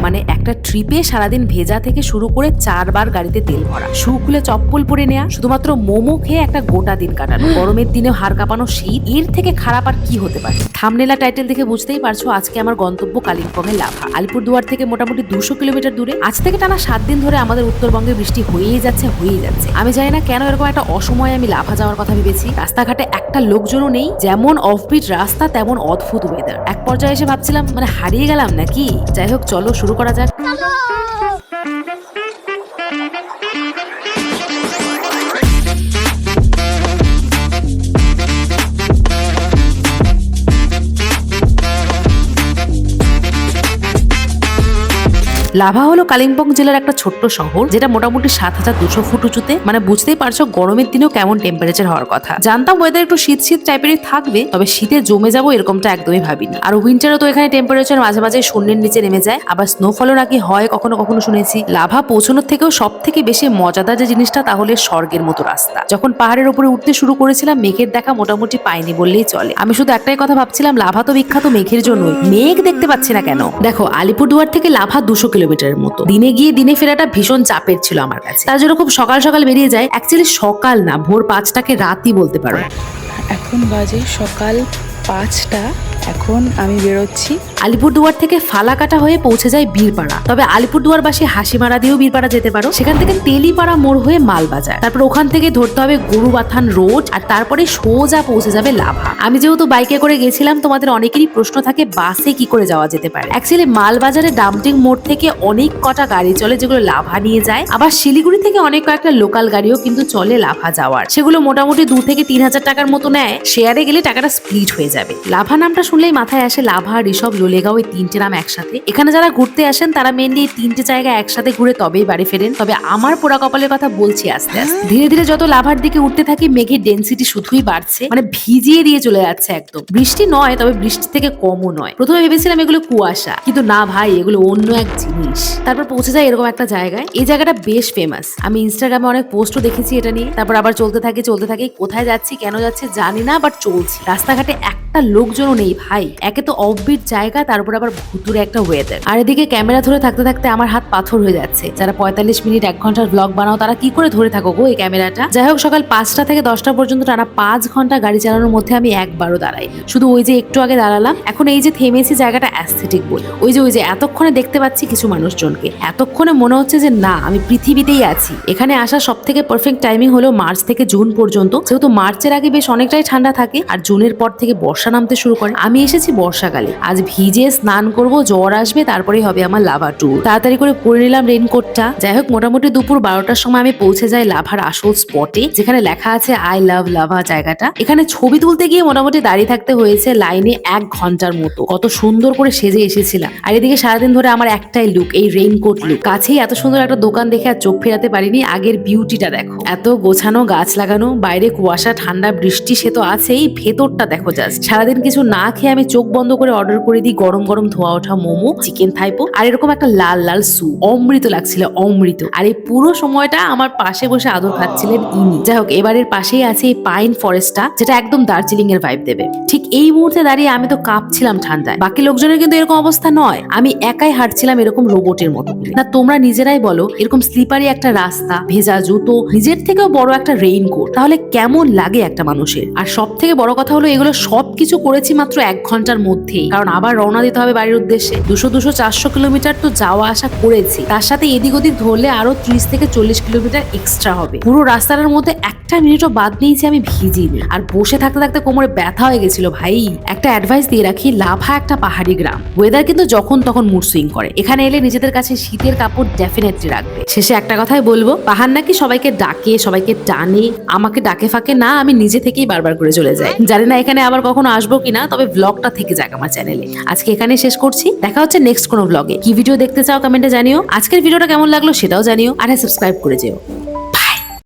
মানে একটা ট্রিপে সারাদিন ভেজা থেকে শুরু করে চারবার গাড়িতে তেল ভরা। শু খুলে চপ্পল পরে নেওয়া শুধুমাত্র মোমো খেয়ে একটা গোটা দিন কাটানো। গরমের দিনে হাড় কাঁপানো শীত এর থেকে খারাপ আর কি হতে পারে? থামনেলা টাইটেল দেখে বুঝতেই পারছ আজকে আমার গন্তব্য কালিম্পংয়ের লাভা। আলিপুরদুয়ার থেকে মোটামুটি দুশো কিলোমিটার দূরে। আজ থেকে টানা সাত দিন ধরে আমাদের উত্তরবঙ্গে বৃষ্টি হয়েই যাচ্ছে হয়েই যাচ্ছে। আমি জানি না কেন এরকম একটা অসময়ে আমি লাভা যাওয়ার কথা ভেবেছি। রাস্তাঘাটে একটা লোকজনও নেই যেমন অফবিট রাস্তা তেমন অদ্ভুত ওয়েদার এক পর্যায়ে এসে ভাবছিলাম মানে হারিয়ে গেলাম নাকি? যাই হোক চলো শুরু করা যাক। লাভা হলো কালিম্পং জেলার একটা ছোট্ট শহর, যেটা মোটামুটি সাত হাজার দুশো ফুট উঁচুতে। মানে বুঝতেই পারছ, গরমের দিনেও কেমন টেম্পারেচার হওয়ার কথা। জানতাম ওয়েদার একটু শীত শীত টাইপেরই থাকবে, তবে শীতে জমে যাব এরকমটা একদমই ভাবিনি। আর উইন্টারও তো এখানে টেম্পারেচার মাঝে মাঝে শূন্যের নিচে নেমে যায়। আবার স্নোফলও নাকি হয়, কখনো কখনো শুনেছি। লাভা পৌঁছানোর থেকেও সব থেকে বেশি মজাদার যে জিনিসটা তাহলে স্বর্গের মতো রাস্তা। যখন পাহাড়ের উপরে উঠতে শুরু করেছিলাম, মেঘের দেখা মোটামুটি পাইনি বললেই চলে। আমি শুধু একটাই কথা ভাবছিলাম, লাভা তো বিখ্যাত মেঘের জন্যই। মেঘ দেখতে পাচ্ছি না কেন? দেখো, আলিপুরদুয়ার থেকে লাভা দুশো কিলোমিটারের মতো। দিনে গিয়ে দিনে ফেরাটা ভীষণ চাপের ছিল আমার কাছে। তার জন্য খুব সকাল সকাল বেরিয়ে যায়। অ্যাকচুয়ালি সকাল না, ভোর পাঁচটাকে রাতই বলতে পারো। এখন বাজে সকাল পাঁচটা। এখন আমি বেরোচ্ছি। আলিপুরদুয়ার থেকে ফালাকাটা হয়ে পৌঁছে যায় বীরপাড়া। তবে আলিপুরদুয়ারবাসী হাসিমারা দিয়েও বীরপাড়া যেতে পারো। সেখান থেকে তেলিপাড়া মোড় হয়ে মালবাজার। তারপর ওখান থেকে ধরতে হবে গরুবাথান রোড আর তারপরে সোজা পৌঁছে যাবে লাভা। আমি যেহেতু বাইকে করে গেছিলাম, তোমাদের অনেকেরই প্রশ্ন থাকে, বাসে কি করে যাওয়া যেতে পারে? অ্যাকচুয়ালি মালবাজারে ডাম্পিং মোড় থেকে অনেক কটা গাড়ি চলে যেগুলো লাভা নিয়ে যায়। আবার শিলিগুড়ি থেকে অনেক কয়েকটা লোকাল গাড়িও কিন্তু চলে লাভা যাওয়ার। সেগুলো মোটামুটি দু থেকে তিন হাজার টাকার মতো নেয়। শেয়ারে গেলে টাকাটা স্প্লিট হয়ে যাবে। লাভা নামটা শুনলেই মাথায় আসে লাভা ঋষভ লোলেগাঁও এই তিনটে নাম একসাথে। এখানে যারা ঘুরতে আসেন তারা মেনলি এই তিনটে জায়গা একসাথে ঘুরে তবেই বাড়ি ফেরেন। তবে আমার পোড়া কপালের কথা বলছি আস্তে আস্তে। ধীরে ধীরে যত লাভার দিকে উঠতে থাকি মেঘের ডেন্সিটি শুধুই বাড়ছে। মানে ভিজিয়ে দিয়ে চলে যাচ্ছে একদম। বৃষ্টি নয় তবে বৃষ্টি থেকে কমও নয়। প্রথমে ভেবেছিলাম এগুলো কুয়াশা। কিন্তু না ভাই এগুলো অন্য এক জিনিস। তারপর পৌঁছে যায় এরকম একটা জায়গায়। এই জায়গাটা বেশ ফেমাস আমি ইনস্টাগ্রামে অনেক পোস্টও দেখেছি এটা নিয়ে। তারপর আবার চলতে থাকি চলতে থাকি। কোথায় যাচ্ছি কেন যাচ্ছে জানি না বাট চলছি। রাস্তাঘাটে একটা লোকজনও নেই। ভাই, একে তো অফবিট জায়গা, তারপর আবার ভুতুরে একটা ওয়েদার আর এদিকে ক্যামেরা ধরে থাকতে থাকতে আমার হাত পাথর হয়ে যাচ্ছে। যারা পঁয়তাল্লিশ মিনিট এক ঘণ্টার ব্লগ বানাও, তারা কি করে ধরে থাকো গো এই ক্যামেরাটা যাই হোক, সকাল পাঁচটা থেকে দশটা পর্যন্ত টানা পাঁচ ঘণ্টা গাড়ি চালানোর মধ্যে আমি একবারও দাঁড়াই। শুধু ওই যে একটু আগে দাঁড়ালাম, এখন এই যে থেমেছি জায়গাটা অ্যাস্থেটিক বই ওই যে ওই যে, এতক্ষণে দেখতে পাচ্ছি কিছু মানুষজনকে। এতক্ষণে মনে হচ্ছে যে না, আমি পৃথিবীতেই আছি। এখানে আসা সব থেকে পারফেক্ট টাইমিং হলো মার্চ থেকে জুন পর্যন্ত। যেহেতু মার্চের আগে বেশ অনেকটাই ঠান্ডা থাকে, আর জুনের পর থেকে বর্ষা নামতে শুরু করে। আমি এসেছি বর্ষাকালে। আজ ভিজে স্নান করব, জ্বর আসবে, তারপরেই হবে আমার লাভা ট্যুর তাড়াতাড়ি করে পরে নিলাম রেনকোটটা যাই হোক, মোটামুটি দুপুর বারোটার সময় আমি পৌঁছে যাই লাভার আসল স্পটে যেখানে লেখা আছে আই লাভ লাভা জায়গাটা। এখানে ছবি তুলতে গিয়ে মোটামুটি দাঁড়িয়ে থাকতে হয়েছে লাইনে এক ঘণ্টার মতো। কত সুন্দর করে সেজে এসেছিলাম। আর এদিকে সারাদিন ধরে আমার একটাই লুক এই রেইনকোট লুক কাছেই এত সুন্দর একটা দোকান দেখে আর চোখ ফেরাতে পারিনি। আগের বিউটিটা দেখো। এত গোছানো গাছ লাগানো, বাইরে কুয়াশা, ঠান্ডা বৃষ্টি সে তো আছেই, ভেতরটা দেখো জাস্ট সারাদিন কিছু না খেয়ে আমি চোখ বন্ধ করে অর্ডার করে দিই গরম গরম ধোয়া ওঠা মোমো চিকেন থাইপো আর এরকম একটা লাল লাল সু অমৃত লাগছিল, অমৃত। আর এই পুরো সময়টা আমার পাশে বসে আদর খাচ্ছিলেন ইনি। যাই হোক এবারের পাশেই আছে এই পাইন ফরেস্টটা যেটা একদম দার্জিলিং এর ভাইব দেবে। ঠিক এই মুহূর্তে দাঁড়িয়ে আমি তো কাঁপছিলাম ঠান্ডায়। বাকি লোকজনের কিন্তু এরকম অবস্থা নয়। আমি একাই হাঁটছিলাম এরকম রোবটের মতো। না, তোমরা নিজেরাই বলো, এরকম স্লিপারি একটা রাস্তা, ভেজা জুতো, নিজের থেকেও বড় একটা রেইনকোট তাহলে কেমন লাগে একটা মানুষের? আর সব থেকে বড় কথা হলো, এগুলো সব কিছু করেছি মাত্র এক ঘণ্টার মধ্যেই। কারণ আবার রওনা দিতে হবে বাড়ির উদ্দেশ্যে। দুশো দুশো চারশো কিলোমিটার তো যাওয়া আসা করেছি। তার সাথে এদিক ওদিক ধরলে আরও ত্রিশ থেকে চল্লিশ কিলোমিটার এক্সট্রা হবে। পুরো রাস্তাটার মধ্যে একটা মিনিটও বাদ নিয়েছি আমি ভিজিনি। আর বসে থাকতে থাকতে কোমরে ব্যথা হয়ে গেছিল ভাই। একটা অ্যাডভাইস দিয়ে রাখি লাভা একটা পাহাড়ি গ্রাম। ওয়েদার কিন্তু যখন তখন মুড সুইং করে। এখানে এলে নিজেদের কাছে শীতের কাপড় ডেফিনেটলি রাখবে। শেষে একটা কথাই বলব, পাহাড় নাকি সবাইকে ডাকে, সবাইকে টানে। আমাকে ডাকে ফাঁকে না, আমি নিজে থেকেই বারবার করে চলে যাই। জানি না এখানে আবার কখনো আসব কিনা, তবে ব্লগটা থেকে যাক আমার চ্যানেলে আজকে এখানে শেষ করছি। দেখা হচ্ছে নেক্সট কোনো ব্লগে কি ভিডিও দেখতে চাও কমেন্টে জানিও। আজকের ভিডিওটা কেমন লাগল সেটাও জানিও। আর সাবস্ক্রাইব করে যেও।